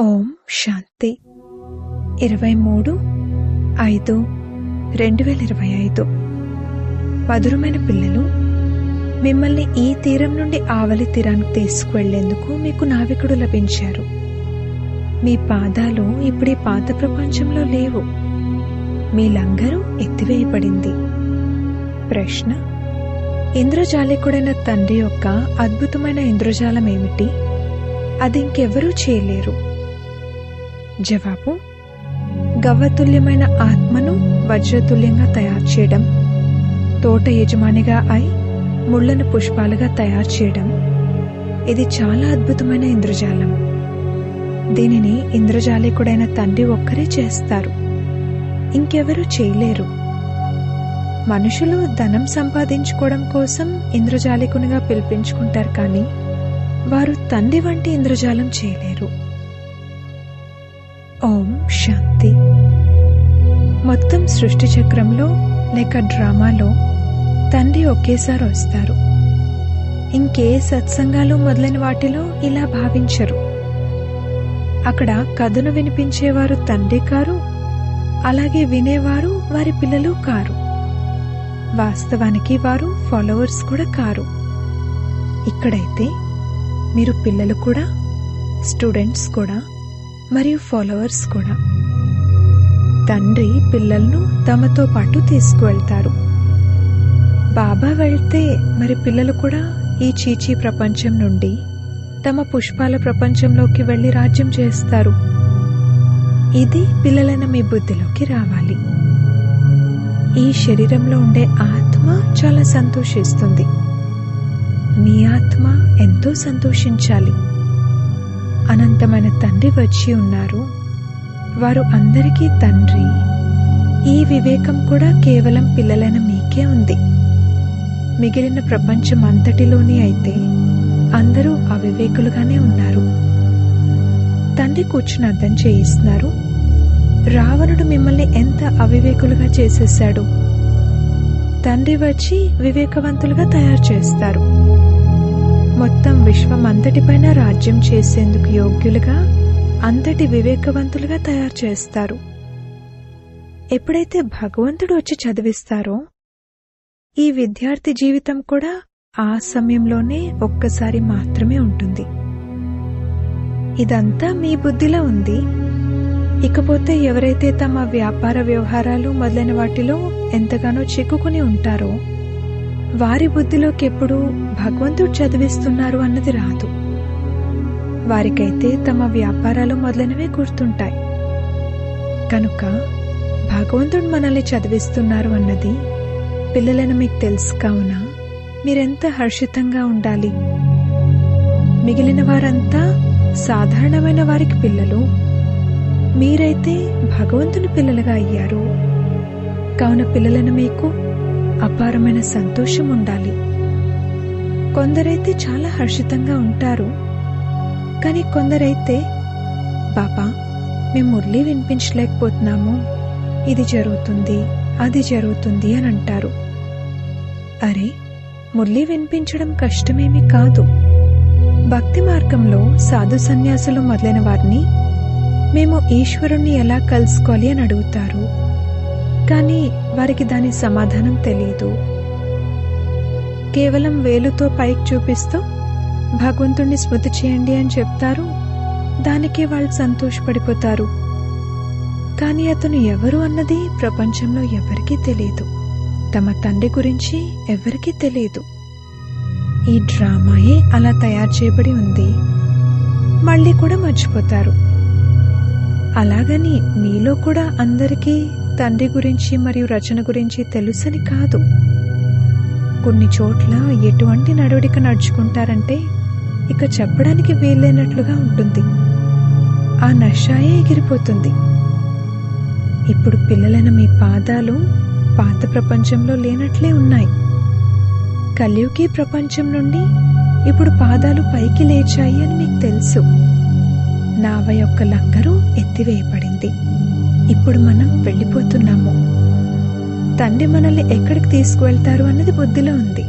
ఓం శాంతి. ఇరవై మూడు ఐదు రెండు వేల ఇరవై ఐదు మధురమైన పిల్లలు మిమ్మల్ని ఈ తీరం నుండి ఆవలి తీరానికి తీసుకువెళ్ళేందుకు మీకు నావికుడు లభించారు. మీ పాదాలు ఇప్పుడు ఈ పాత ప్రపంచంలో లేవు. మీ లంగరు ఎత్తివేయబడింది. ప్రశ్న ఇంద్రజాలికుడైన తండ్రి యొక్క అద్భుతమైన ఇంద్రజాలం ఏమిటి అది ఇంకెవరూ చేయలేరు. జవాబు గవ్వతుల్యమైన ఆత్మను వజ్రతుల్యంగా తయారు చేయడం తోట యజమానిగా అయి ముళ్ళను పుష్పాలుగా తయారు చేయడం. ఇది చాలా అద్భుతమైన ఇంద్రజాలం. దీనిని ఇంద్రజాలికుడైన తండ్రి ఒక్కరే చేస్తారు. ఇంకెవరూ చేయలేరు. మనుషులు ధనం సంపాదించుకోవడం కోసం ఇంద్రజాలికునిగా పిలిపించుకుంటారు కానీ వారు తండ్రి వంటి ఇంద్రజాలం చేయలేరు. శాంతి మొత్తం సృష్టి చక్రంలో లేక డ్రామాలో తండ్రి ఒకేసారి వస్తారు. ఇంకే సత్సంగాలు మొదలైన వాటిలో ఇలా భావించరు. అక్కడ కథను వినిపించేవారు తండ్రి కారు అలాగే వినేవారు వారి పిల్లలు కారు. వాస్తవానికి వారు ఫాలోవర్స్ కూడా కారు. ఇక్కడైతే మీరు పిల్లలు కూడా స్టూడెంట్స్ కూడా మరియు ఫాలోవర్స్ కూడా. తండ్రి పిల్లలను తమతో పాటు తీసుకువెళ్తారు. బాబా వెళ్తే మరి పిల్లలు కూడా ఈ చీచీ ప్రపంచం నుండి తమ పుష్పాల ప్రపంచంలోకి వెళ్ళి రాజ్యం చేస్తారు. ఇది పిల్లలైన మీ బుద్ధిలోకి రావాలి. ఈ శరీరంలో ఉండే ఆత్మ చాలా సంతోషిస్తుంది. మీ ఆత్మ ఎంతో సంతోషించాలి. అనంతమైన తండ్రి వచ్చి ఉన్నారు. వారు అందరికీ తండ్రి. ఈ వివేకం కూడా కేవలం పిల్లలైన మీకే ఉంది. మిగిలిన ప్రపంచం అంతటిలోనే అయితే అందరూ అవివేకులుగానే ఉన్నారు. తండ్రి కూర్చుని అర్థం చేయిస్తున్నారు. రావణుడు మిమ్మల్ని ఎంత అవివేకులుగా చేసేశాడు? తండ్రి వచ్చి వివేకవంతులుగా తయారు చేస్తారు. మొత్తం విశ్వం అంతటిపైన రాజ్యం చేసేందుకు యోగ్యులుగా అంతటి వివేకవంతులుగా తయారు చేస్తారు. ఎప్పుడైతే భగవంతుడు వచ్చి చదివిస్తారో ఈ విద్యార్థి జీవితం కూడా ఆ సమయంలోనే ఒక్కసారి మాత్రమే ఉంటుంది. ఇదంతా మీ బుద్ధిలో ఉంది. ఇకపోతే ఎవరైతే తమ వ్యాపార వ్యవహారాలు మొదలైన వాటిలో ఎంతగానో చిక్కుకుని ఉంటారో వారి బుద్ధిలోకి ఎప్పుడూ భగవంతుడు చదివిస్తున్నారు అన్నది రాదు. వారికైతే తమ వ్యాపారాలు మొదలైనవే గుర్తుంటాయి. కనుక భగవంతుడు మనల్ని చదివిస్తున్నారు అన్నది పిల్లలను మీకు తెలుసు కావున మీరెంత హర్షితంగా ఉండాలి. మిగిలిన వారంతా సాధారణమైన వారికి పిల్లలు. మీరైతే భగవంతుని పిల్లలుగా అయ్యారు. కావున పిల్లలను మీకు అపారమైన సంతోషం ఉండాలి. కొందరైతే చాలా హర్షితంగా ఉంటారు. కానీ కొందరైతే బాబా మేము మురళి వినిపించలేకపోతున్నాము. ఇది జరుగుతుంది అది జరుగుతుంది అని అంటారు. అరే మురళి వినిపించడం కష్టమేమీ కాదు. భక్తి మార్గంలో సాధు సన్యాసులు మొదలైన వారిని మేము ఈశ్వరుణ్ణి ఎలా కలుసుకోవాలి అని అడుగుతారు. కానీ వారికి దాని సమాధానం తెలియదు కేవలం వేలుతో పైకి చూపిస్తూ భగవంతుణ్ణి స్మృతి చేయండి అని చెప్తారు. దానికే వాళ్ళు సంతోషపడిపోతారు. కానీ అతను ఎవరు అన్నది ప్రపంచంలో ఎవరికీ తెలియదు. తమ తండ్రి గురించి ఎవరికీ తెలియదు. ఈ డ్రామాయే అలా తయారు చేయబడి ఉంది. మళ్ళీ కూడా మర్చిపోతారు. అలాగని మీలో కూడా అందరికీ తండ్రి గురించి మరియు రచన గురించి తెలుసని కాదు. కొన్ని చోట్ల ఎటువంటి నడవడిక నడుచుకుంటారంటే ఇక చెప్పడానికి వీల్లేనట్లుగా ఉంటుంది. ఆ నషాయే ఎగిరిపోతుంది. ఇప్పుడు పిల్లలైన మీ పాదాలు పాత ప్రపంచంలో లేనట్లే ఉన్నాయి. కలియుగి ప్రపంచం నుండి ఇప్పుడు పాదాలు పైకి లేచాయి అని మీకు తెలుసు. నావ యొక్క లంగరు ఎత్తివేయబడింది. ఇప్పుడు మనం వెళ్ళిపోతున్నాము. తండ్రి మనల్ని ఎక్కడికి తీసుకువెళ్తారు అన్నది బుద్ధిలో ఉంది.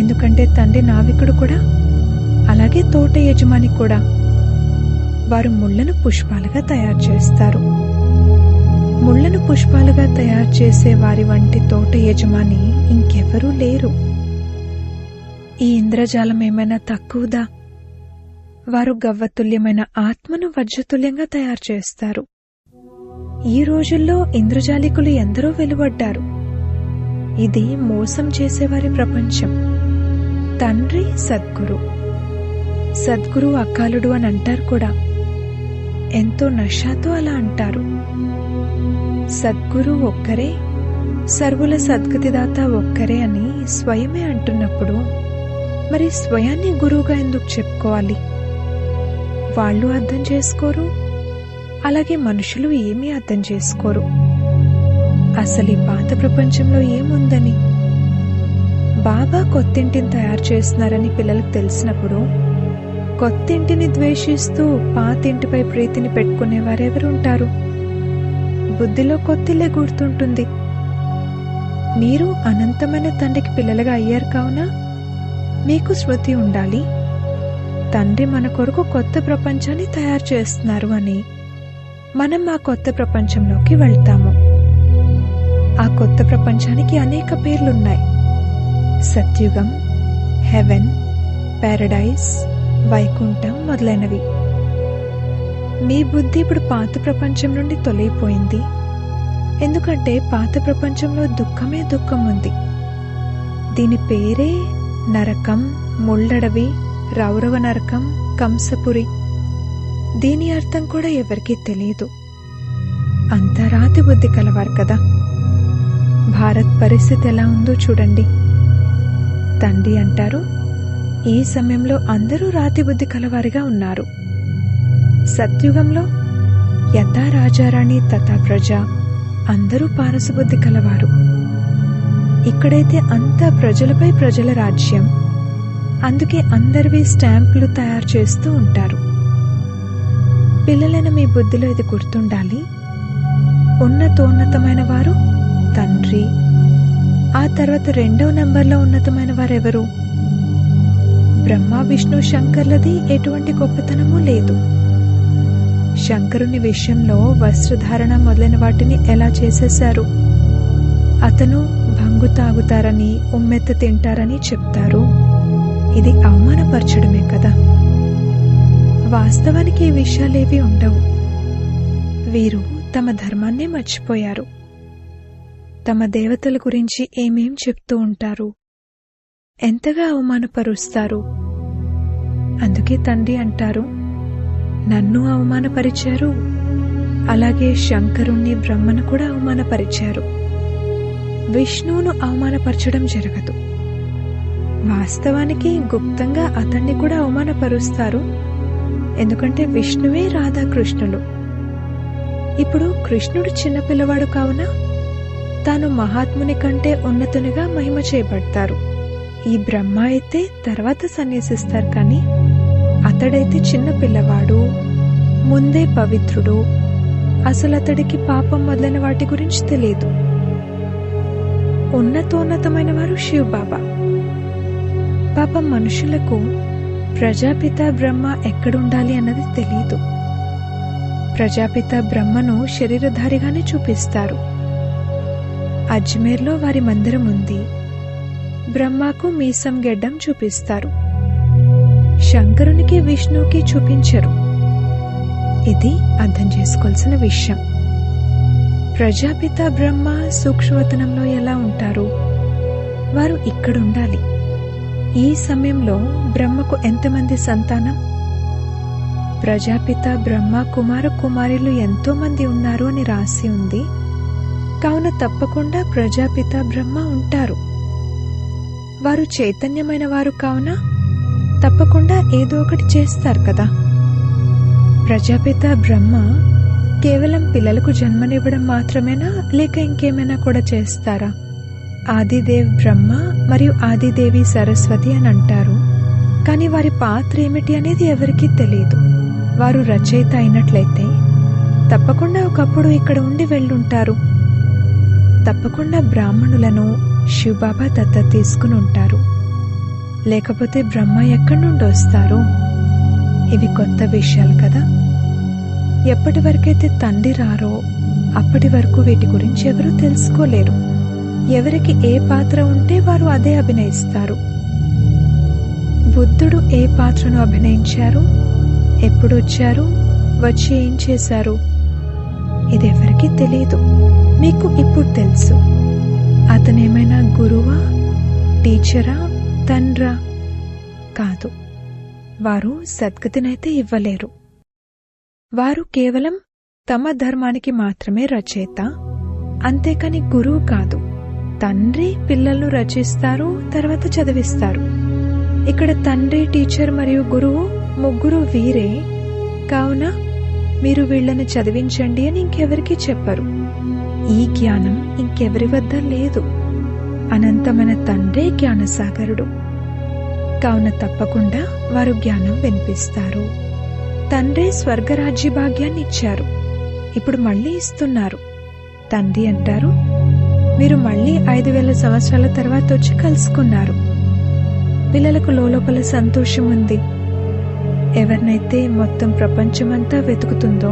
ఎందుకంటే తండ్రి నావికుడు కూడా అలాగే తోట యజమాని కూడా. వారు ముళ్ళను పుష్పాలుగా తయారు చేస్తారు. ముళ్ళను పుష్పాలుగా తయారు చేసే వారి వంటి తోట యజమాని ఇంకెవరూ లేరు. ఈ ఇంద్రజాలం ఏమైనా తక్కువదా? వారు గవ్వతుల్యమైన ఆత్మను వజ్రతుల్యంగా తయారు చేస్తారు. ఈ రోజుల్లో ఇంద్రజాలికులు ఎందరో వెలువడ్డారు. ఇది మోసం చేసేవారి ప్రపంచం. తండ్రి సద్గురు. సద్గురు అకాలుడు అని అంటారు కూడా. ఎంతో నషాతో అలా అంటారు. సద్గురు ఒక్కరే సర్వుల సద్గతిదాత ఒక్కరే అని స్వయమే అంటున్నప్పుడు మరి స్వయాన్ని గురువుగా ఎందుకు చెప్పుకోవాలి? వాళ్ళు అర్థం చేసుకోరు అలాగే మనుషులు ఏమీ అర్థం చేసుకోరు. అసలు ఈ పాత ప్రపంచంలో ఏముందని? బాబా కొత్తింటిని తయారు చేస్తున్నారని పిల్లలకు తెలిసినప్పుడు కొత్తింటిని ద్వేషిస్తూ పాతింటిపై ప్రీతిని పెట్టుకునేవారెవరుంటారు బుద్ధిలో కొత్తిల్లే గుర్తుంటుంది. మీరు అనంతమైన తండ్రికి పిల్లలుగా అయ్యారు కావున మీకు స్మృతి ఉండాలి. తండ్రి మన కొరకు కొత్త ప్రపంచాన్ని తయారు చేస్తున్నారు అని మనం ఆ కొత్త ప్రపంచంలోకి వెళ్తాము. ఆ కొత్త ప్రపంచానికి అనేక పేర్లున్నాయి. సత్యుగం హెవెన్ పారడైస్ వైకుంఠం మొదలైనవి. మీ బుద్ధి ఇప్పుడు పాత ప్రపంచం నుండి తొలగిపోయింది. ఎందుకంటే పాత ప్రపంచంలో దుఃఖమే దుఃఖం ఉంది. దీని పేరే నరకం ముళ్ళడవి రౌరవ నరకం కంసపురి. దీని అర్థం కూడా ఎవరికీ తెలియదు అంత రాతి బుద్ధి కలవారు కదా. భారత్ పరిస్థితి ఎలా ఉందో చూడండి. తండ్రి అంటారు ఈ సమయంలో అందరూ రాతి బుద్ధి కలవారిగా ఉన్నారు. సత్యుగంలో యథా రాజారాణి తథా ప్రజ అందరూ పారసబుద్ధి కలవారు. ఇక్కడైతే అంతా ప్రజలపై ప్రజల రాజ్యం. అందుకే అందరివి స్టాంపులు తయారు చేస్తూ ఉంటారు. పిల్లలైన మీ బుద్ధిలో ఇది గుర్తుండాలి. ఉన్నతోన్నతమైన వారు తండ్రి. ఆ తర్వాత రెండవ నంబర్లో ఉన్నతమైన వారెవరు? బ్రహ్మ విష్ణు శంకర్లది ఎటువంటి గొప్పతనమూ లేదు. శంకరుని విషయంలో వస్త్రధారణ మొదలైన వాటిని ఎలా చేసేశారు? అతను భంగు తాగుతారని ఉమ్మెత్త తింటారని చెప్తారు. ఇది అవమానపరచడమే కదా? వాస్తవానికి ఈ విషయాలేవి ఉండవు. వీరు తమ ధర్మాన్నే మర్చిపోయారు. తమ దేవతల గురించి ఏమేం చెప్తూ ఉంటారు? ఎంతగా అవమానపరుస్తారు? అందుకే తండ్రి అంటారు నన్ను అవమానపరిచారు. అలాగే శంకరుణ్ణి బ్రహ్మను కూడా అవమానపరిచారు. విష్ణువును అవమానపరచడం జరగదు. వాస్తవానికి గుప్తంగా అతన్ని కూడా అవమానపరుస్తారు. ఎందుకంటే విష్ణువే రాధాకృష్ణులు. ఇప్పుడు కృష్ణుడు చిన్నపిల్లవాడు కావున తాను మహాత్ముని కంటే ఉన్నతునిగా మహిమ చేయబడతారు ఈ బ్రహ్మ అయితే తర్వాత సన్యాసిస్తారు కానీ అతడైతే చిన్న పిల్లవాడు ముందే పవిత్రుడు. అసలు అతడికి పాపం మొదలైన వాటి గురించి తెలియదు. ఉన్నతోన్నతమైన వారు శివ్ బాబా పాపం మనుషులకు ప్రజాపిత బ్రహ్మ ఎక్కడుండాలి అన్నది తెలియదు ప్రజాపిత బ్రహ్మను శరీరధారిగానే చూపిస్తారు. అజ్మేర్లో వారి మందిరం ఉంది. బ్రహ్మకు మీసం గెడ్డం చూపిస్తారు. శంకరునికి విష్ణుకి చూపించరు. ఇది అర్థం చేసుకోవాల్సిన విషయం. ప్రజాపిత బ్రహ్మ సూక్ష్మవతనంలో ఎలా ఉంటారు? వారు ఇక్కడ ఉండాలి ఈ సమయంలో బ్రహ్మకు ఎంతమంది సంతానం? ప్రజాపిత బ్రహ్మ కుమార కుమారులు ఎంతో మంది ఉన్నారు అని రాసి ఉంది. కావున తప్పకుండా ప్రజాపిత బ్రహ్మ ఉంటారు. వారు చైతన్యమైన వారు కావున తప్పకుండా ఏదో ఒకటి చేస్తారు కదా. ప్రజాపిత బ్రహ్మ కేవలం పిల్లలకు జన్మనివ్వడం మాత్రమేనా లేక ఇంకేమైనా కూడా చేస్తారా? ఆదిదేవ్ బ్రహ్మ మరియు ఆదిదేవి సరస్వతి అని అంటారు. కానీ వారి పాత్ర ఏమిటి అనేది ఎవరికీ తెలియదు వారు రచయిత అయినట్లయితే తప్పకుండా ఒకప్పుడు ఇక్కడ ఉండి వెళ్ళుంటారు. తప్పకుండా బ్రాహ్మణులను శివబాబా దత్త తీసుకుని ఉంటారు. లేకపోతే బ్రహ్మ ఎక్కడి నుండి వస్తారు? ఇవి కొత్త విషయాలు కదా. ఎప్పటి వరకైతే తండ్రి రారో అప్పటి వరకు వీటి గురించి ఎవరూ తెలుసుకోలేరు. ఎవరికి ఏ పాత్ర ఉంటే వారు అదే అభినయిస్తారు. బుద్ధుడు ఏ పాత్రను అభినయించారు? ఎప్పుడొచ్చారు వచ్చి ఏం చేశారు? ఇది ఎవరికీ తెలియదు మీకు ఇప్పుడు తెలుసు. అతనేమైనా గురువా? టీచరా? తండ్రా? కాదు. వారు సద్గతినైతే ఇవ్వలేరు. వారు కేవలం తమ ధర్మానికి మాత్రమే రచయిత. అంతేకాని గురువు కాదు. తండ్రి పిల్లలను రచిస్తారు తర్వాత చదివిస్తారు. ఇక్కడ తండ్రి టీచర్ మరియు గురువు ముగ్గురు వీరే. కావున మీరు వీళ్ళని చదివించండి అని ఇంకెవరికీ చెప్పరు. ఈ జ్ఞానం ఇంకెవరి వద్ద లేదు. అనంతమైన తండ్రే జ్ఞానసాగరుడు. కావున తప్పకుండా వారు జ్ఞానం వినిపిస్తారు. తండ్రే స్వర్గరాజ్య భాగ్యాన్ని ఇచ్చారు ఇప్పుడు మళ్ళీ ఇస్తున్నారు. తండ్రి అంటారు మీరు మళ్ళీ ఐదు వేల సంవత్సరాల తర్వాత వచ్చి కలుసుకున్నారు. పిల్లలకు లోపల సంతోషం ఉంది. ఎవరినైతే మొత్తం ప్రపంచమంతా వెతుకుతుందో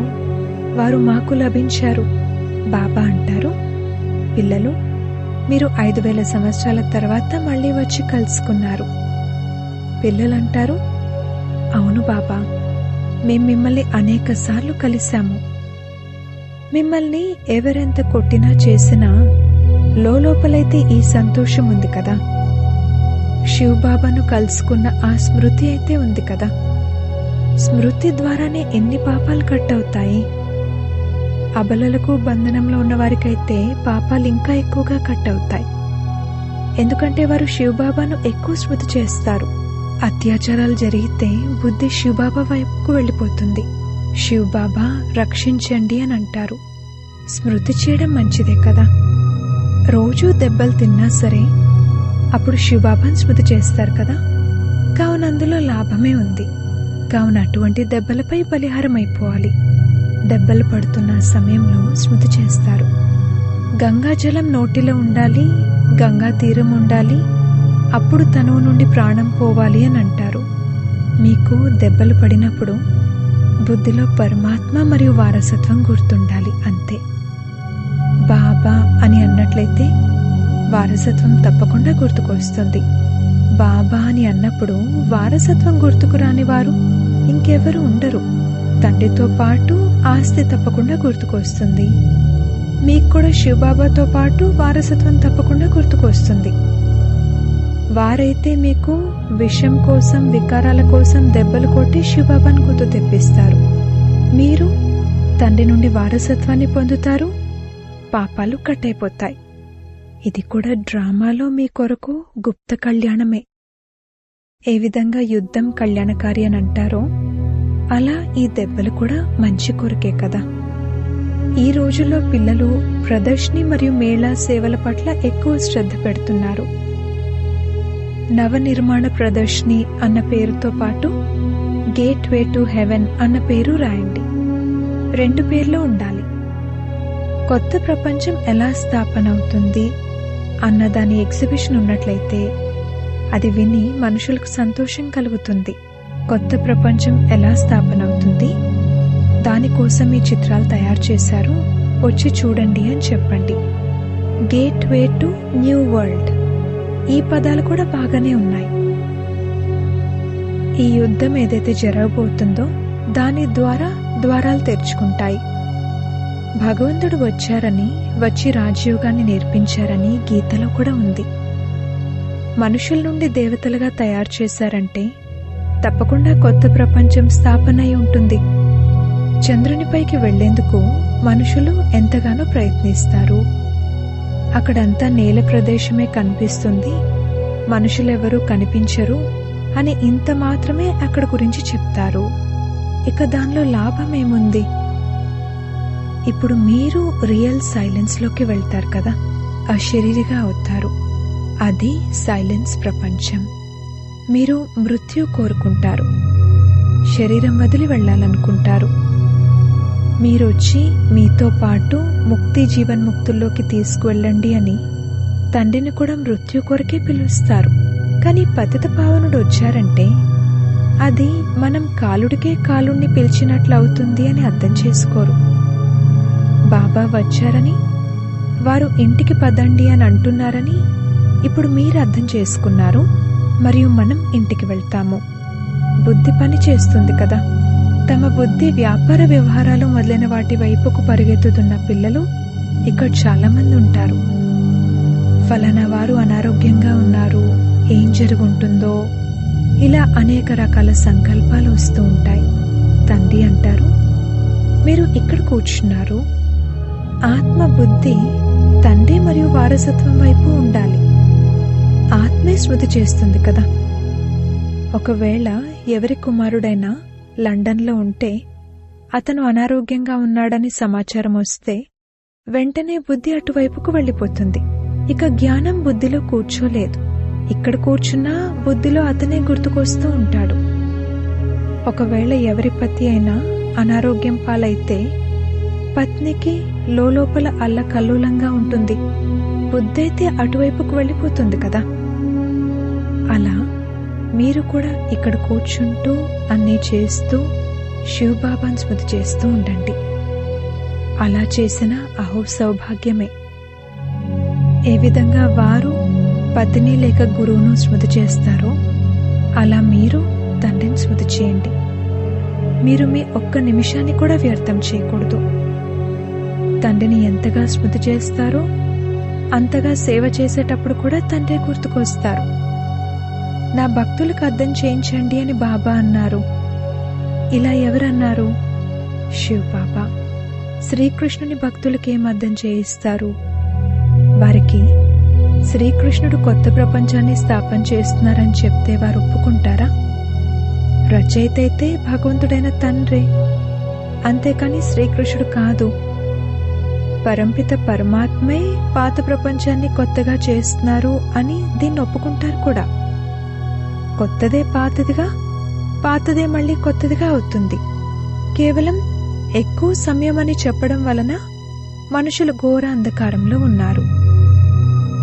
వారు మాకు లభించారు. బాబా అంటారు పిల్లలు మీరు ఐదు వేల సంవత్సరాల తర్వాత మళ్ళీ వచ్చి కలుసుకున్నారు. పిల్లలంటారు అవును బాబా మేం మిమ్మల్ని అనేక సార్లు కలిశాము. మిమ్మల్ని ఎవరెంత కొట్టినా చేసినా లోపలైతే ఈ సంతోషం ఉంది కదా. శివబాబాను కలుసుకున్న ఆ స్మృతి అయితే ఉంది కదా. స్మృతి ద్వారానే ఎన్ని పాపాలు కట్ అవుతాయి అబలలకు బంధనంలో ఉన్న వారికైతే పాపాలు ఇంకా ఎక్కువగా కట్ అవుతాయి ఎందుకంటే వారు శివబాబాను ఎక్కువ స్మృతి చేస్తారు. అత్యాచారాలు జరిగితే బుద్ధి శివబాబా వైపుకు వెళ్ళిపోతుంది. శివబాబా రక్షించండి అని అంటారు. స్మృతి చేయడం మంచిదే కదా. రోజూ దెబ్బలు తిన్నా సరే అప్పుడు శివబాబాను స్మృతి చేస్తారు కదా? కావున అందులో లాభమే ఉంది. కావున అటువంటి దెబ్బలపై బలిహారం అయిపోవాలి దెబ్బలు పడుతున్న సమయంలో స్మృతి చేస్తారు. గంగాజలం నోటిలో ఉండాలి గంగా తీరం ఉండాలి అప్పుడు తనువు నుండి ప్రాణం పోవాలి అని అంటారు. మీకు దెబ్బలు పడినప్పుడు బుద్ధిలో పరమాత్మ మరియు వారసత్వం గుర్తుండాలి అంతే. బాబా అని అన్నట్లయితే వారసత్వం తప్పకుండా గుర్తుకొస్తుంది. బాబా అని అన్నప్పుడు వారసత్వం గుర్తుకురాని వారు ఇంకెవరు ఉండరు. తండ్రితో పాటు ఆస్తి తప్పకుండా గుర్తుకొస్తుంది. మీకు కూడా శివబాబాతో పాటు వారసత్వం తప్పకుండా గుర్తుకొస్తుంది. వారైతే మీకు విషం కోసం వికారాల కోసం దెబ్బలు కొట్టి శివబాబాను గుర్తు తెప్పిస్తారు. మీరు తండ్రి నుండి వారసత్వాన్ని పొందుతారు పాపాలు కట్టయిపోతాయి. ఇది కూడా డ్రామాలో మీ కొరకు గుప్త కళ్యాణమే. ఏ విధంగా యుద్ధం కళ్యాణకారి అని అంటారో అలా ఈ దెబ్బలు కూడా మంచి కొరకే కదా. ఈ రోజుల్లో పిల్లలు ప్రదర్శని మరియు మేళా సేవల పట్ల ఎక్కువ శ్రద్ధ పెడుతున్నారు. నవనిర్మాణ ప్రదర్శని అన్న పేరుతో పాటు గేట్ వే టు హెవెన్ అన్న పేరు రాయండి. రెండు పేర్లు ఉండాలి. కొత్త ప్రపంచం ఎలా స్థాపన అవుతుంది అన్న దాని ఎగ్జిబిషన్ ఉన్నట్లయితే అది విని మనుషులకు సంతోషం కలుగుతుంది. కొత్త ప్రపంచం ఎలా స్థాపన అవుతుంది దానికోసం ఈ చిత్రాలు తయారు చేశారు. వచ్చి చూడండి అని చెప్పండి. Gateway to new world ఈ పదాలు కూడా బాగానే ఉన్నాయి. ఈ యుద్ధం ఏదైతే జరగబోతుందో దాని ద్వారా ద్వారాలు తెరుచుకుంటాయి. భగవంతుడు వచ్చారని వచ్చి రాజయోగాన్ని నేర్పించారని గీతలో కూడా ఉంది. మనుషుల నుండి దేవతలుగా తయారు చేశారంటే తప్పకుండా కొత్త ప్రపంచం స్థాపన అయి ఉంటుంది చంద్రునిపైకి వెళ్ళేందుకు మనుషులు ఎంతగానో ప్రయత్నిస్తారు. అక్కడంతా నేల ప్రదేశమే కనిపిస్తుంది. మనుషులెవరూ కనిపించరు అని ఇంత మాత్రమే అక్కడ గురించి చెప్తారు. ఇక దానిలో లాభమేముంది ఇప్పుడు మీరు రియల్ సైలెన్స్లోకి వెళ్తారు కదా? అశరీరిగా అవుతారు. అది సైలెన్స్ ప్రపంచం. మీరు మృత్యు కోరుకుంటారు. శరీరం వదిలి వెళ్ళాలనుకుంటారు. మీరొచ్చి మీతో పాటు ముక్తి జీవన్ముక్తుల్లోకి తీసుకువెళ్ళండి అని తండ్రిని కూడా మృత్యు కొరకే పిలుస్తారు. కానీ పతిత పావనుడు వచ్చారంటే అది మనం కాలుడికే కాలుణ్ణి పిలిచినట్లు అవుతుంది అని అర్థం చేసుకోరు. బాబా వచ్చారని వారు ఇంటికి పదండి అని అంటున్నారని ఇప్పుడు మీరు అర్థం చేసుకున్నారు. మరియు మనం ఇంటికి వెళ్తాము. బుద్ధి పని చేస్తుంది కదా. తమ బుద్ధి వ్యాపార వ్యవహారాలు మొదలైన వాటి వైపుకు పరిగెత్తుతున్న పిల్లలు ఇక్కడ చాలామంది ఉంటారు. ఫలానా వారు అనారోగ్యంగా ఉన్నారు. ఏం జరుగుంటుందో? ఇలా అనేక రకాల సంకల్పాలు వస్తూ ఉంటాయి. తండ్రి అంటారు మీరు ఇక్కడ కూర్చున్నారు. ఆత్మ బుద్ధి తండ్రి మరియు వారసత్వం వైపు ఉండాలి. ఆత్మే శృతి చేస్తుంది కదా. ఒకవేళ ఎవరి కుమారుడైనా లండన్లో ఉంటే అతను అనారోగ్యంగా ఉన్నాడని సమాచారం వస్తే వెంటనే బుద్ధి అటువైపుకు వెళ్ళిపోతుంది. ఇక జ్ఞానం బుద్ధిలో కూర్చోలేదు. ఇక్కడ కూర్చున్నా బుద్ధిలో అతనే గుర్తుకొస్తూ ఉంటాడు. ఒకవేళ ఎవరి పతి అయినా అనారోగ్యం పాలైతే పత్నికి లోపల అల్లకల్లోలంగా ఉంటుంది. బుద్ధైతే అటువైపుకు వెళ్ళిపోతుంది కదా. అలా మీరు కూడా ఇక్కడ కూర్చుంటూ అన్నీ చేస్తూ శివబాబాను స్మృతి చేస్తూ ఉండండి. అలా చేసిన అహో సౌభాగ్యమే. ఏ విధంగా వారు పతిని లేక గురువును స్మృతి చేస్తారో అలా మీరు తండ్రిని స్మృతి చేయండి. మీరు మీ ఒక్క నిమిషాన్ని కూడా వ్యర్థం చేయకూడదు. తండ్రిని ఎంతగా స్మృతి చేస్తారో అంతగా సేవ చేసేటప్పుడు కూడా తండ్రి గుర్తుకొస్తారు. నా భక్తులకు అర్థం చేయించండి అని బాబా అన్నారు. ఇలా ఎవరన్నారు? శివ బాబా. శ్రీకృష్ణుని భక్తులకేం ఏం అర్థం చేయిస్తారు? వారికి శ్రీకృష్ణుడు కొత్త ప్రపంచాన్ని స్థాపన చేస్తున్నారని చెప్తే వారు ఒప్పుకుంటారా? రచయిత అయితే భగవంతుడైన తండ్రే. అంతేకాని శ్రీకృష్ణుడు కాదు. పరంపిత పరమాత్మే పాత ప్రపంచాన్ని కొత్తగా చేస్తున్నారు అని దీన్ని ఒప్పుకుంటారు కూడా. కొత్తదే పాతదిగా పాతదే మళ్ళీ కొత్తదిగా అవుతుంది. కేవలం ఎక్కువ సమయం అని చెప్పడం వలన మనుషులు ఘోర అంధకారంలో ఉన్నారు.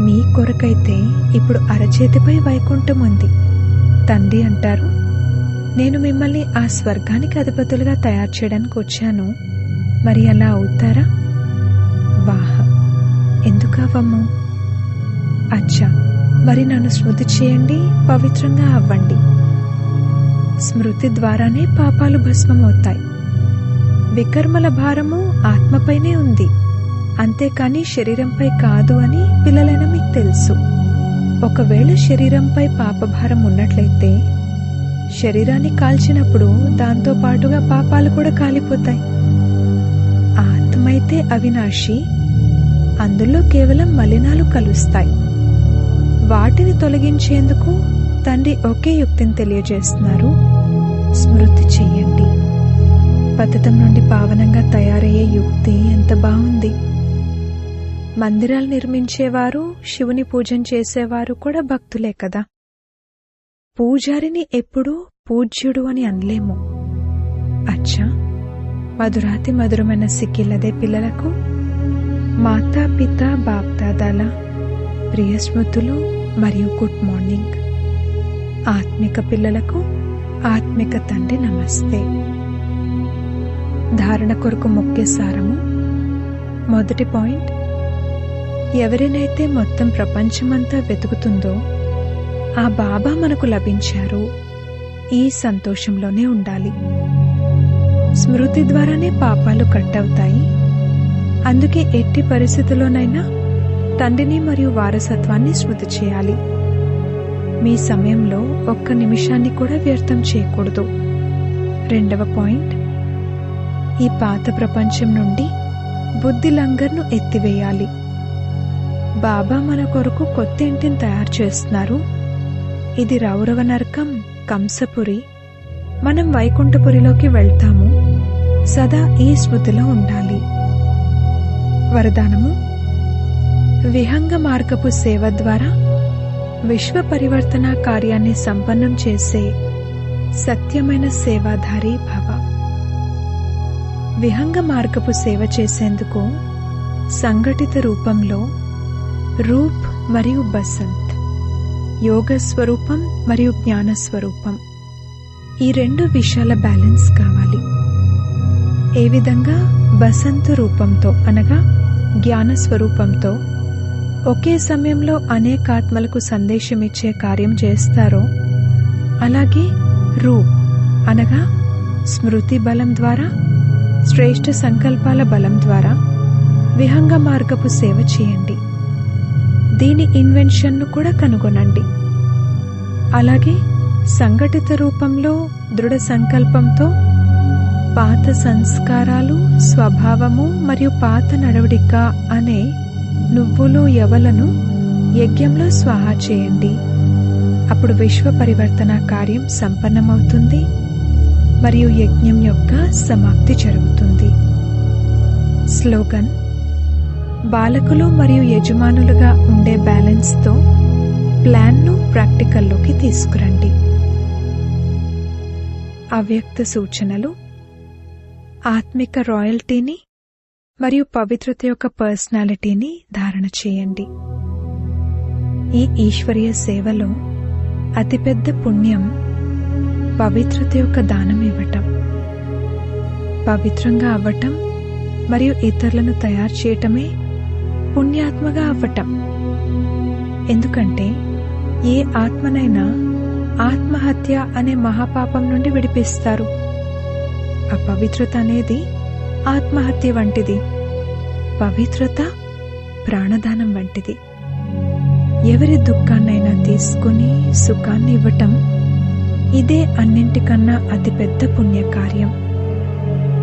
మీ కొరకైతే ఇప్పుడు అరచేతిపై వైకుంఠం ఉంది. తండ్రి అంటారు నేను మిమ్మల్ని ఆ స్వర్గానికి అధిపతులుగా తయారు చేయడానికి వచ్చాను. మరి అలా అవుతారా? వాహ ఎందుకు అవ్వము అచ్చా మరి నన్ను స్మృతి చేయండి పవిత్రంగా అవ్వండి. స్మృతి ద్వారానే పాపాలు భస్మమవుతాయి. వికర్మల భారము ఆత్మపైనే ఉంది. అంతేకాని శరీరంపై కాదు అని పిల్లలైన మీకు తెలుసు. ఒకవేళ శరీరంపై పాపభారం ఉన్నట్లయితే శరీరాన్ని కాల్చినప్పుడు దాంతో పాటుగా పాపాలు కూడా కాలిపోతాయి. ఆత్మ అయితే అవినాశి. అందులో కేవలం మలినాలు కలుస్తాయి. వాటిని తొలగించేందుకు తండ్రి ఒకే యుక్తిని తెలియజేస్తున్నారు. స్మృతి చెయ్యండి. పతితం నుండి పావనంగా తయారయ్యే యుక్తి ఎంత బాగుంది. మందిరాలు నిర్మించేవారు శివుని పూజం చేసేవారు కూడా భక్తులే కదా. పూజారిని ఎప్పుడూ పూజ్యుడు అని అనలేము. అచ్చా! మధురాతి మధురమైన సిక్కిల్లదే పిల్లలకు. మాతా పిత బాప్దాదాల ప్రియ స్మృతులు మరియు గుడ్ మార్నింగ్. ఆత్మిక పిల్లలకు ఆత్మిక తండ్రి నమస్తే. ధారణ కొరకు ముఖ్య సారము. మొదటి పాయింట్. ఎవరినైతే మొత్తం ప్రపంచమంతా వెతుకుతుందో ఆ బాబా మనకు లభించారు. ఈ సంతోషంలోనే ఉండాలి. స్మృతి ద్వారానే పాపాలు కట్టవుతాయి. అందుకే ఎట్టి పరిస్థితుల్లోనైనా తండ్రిని మరియు వారసత్వాన్ని స్మృతి చేయాలి. మీ సమయంలో ఒక్క నిమిషాన్ని కూడా వ్యర్థం చేయకూడదు. రెండవ పాయింట్. ఈ పాత ప్రపంచం నుండి బుద్ధి లంగర్ను ఎత్తివేయాలి. బాబా మన కొరకు కొత్త ఇంటిని తయారు చేస్తున్నారు. ఇది రౌరవ నరకం కంసపురి. మనం వైకుంఠపురిలోకి వెళ్తాము. సదా ఈ స్మృతిలో ఉండాలి. వరదానము విహంగ మార్గపు సేవ ద్వారా విశ్వ పరివర్తన కార్యాన్ని సంపన్నం చేసే సత్యమైన సేవాధారి భవ. విహంగ మార్గపు సేవ చేసేందుకు సంఘటిత రూపంలో రూప్ మరియు బసంత్ యోగ స్వరూపం మరియు జ్ఞాన స్వరూపం. ఈ రెండు విషయాల బ్యాలెన్స్ కావాలి. ఏ విధంగా బసంతు రూపంతో అనగా జ్ఞాన స్వరూపంతో ఒకే సమయంలో అనేక ఆత్మలకు సందేశం ఇచ్చే కార్యం చేస్తారో అలాగే రూ అనగా స్మృతి బలం ద్వారా శ్రేష్ఠ సంకల్పాల బలం ద్వారా విహంగ మార్గపు సేవ చేయండి. దీని ఇన్వెన్షన్ను కూడా కనుగొనండి. అలాగే సంఘటిత రూపంలో దృఢ సంకల్పంతో పాత సంస్కారాలు స్వభావము మరియు పాత నడవడిక అనే నువ్వులు ఎవలను యజ్ఞంలో స్వాహా చేయండి. అప్పుడు విశ్వ పరివర్తన కార్యం సంపన్నమవుతుంది మరియు యజ్ఞం యొక్క సమాప్తి జరుగుతుంది. స్లోగన్ బాలకులు మరియు యజమానులుగా ఉండే బ్యాలెన్స్తో ప్లాన్ను ప్రాక్టికల్లోకి తీసుకురండి. అవ్యక్త సూచనలు ఆత్మిక రాయల్టీని మరియు పవిత్రత యొక్క పర్సనాలిటీని ధారణ చేయండి. ఈ ఈశ్వరీయ సేవలో అతిపెద్ద పుణ్యం పవిత్రత యొక్క దానం ఇవ్వటం పవిత్రంగా అవ్వటం మరియు ఇతరులను తయారు చేయటమే పుణ్యాత్మగా అవ్వటం. ఎందుకంటే ఏ ఆత్మనైనా ఆత్మహత్య అనే మహాపాపం నుండి విడిపిస్తారు. అపవిత్రత అనేది ఆత్మహత్య వంటిది. పవిత్రత ప్రాణదానం వంటిది. ఎవరి దుఃఖాన్నైనా తీసుకుని సుఖాన్ని ఇవ్వటం ఇదే అన్నింటికన్నా అతిపెద్ద పుణ్యకార్యం.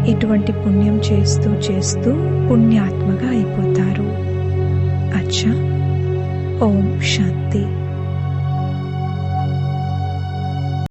ఇటువంటి పుణ్యం చేస్తూ చేస్తూ పుణ్యాత్మగా అయిపోతారు. అచ్చా. ఓం శాంతి.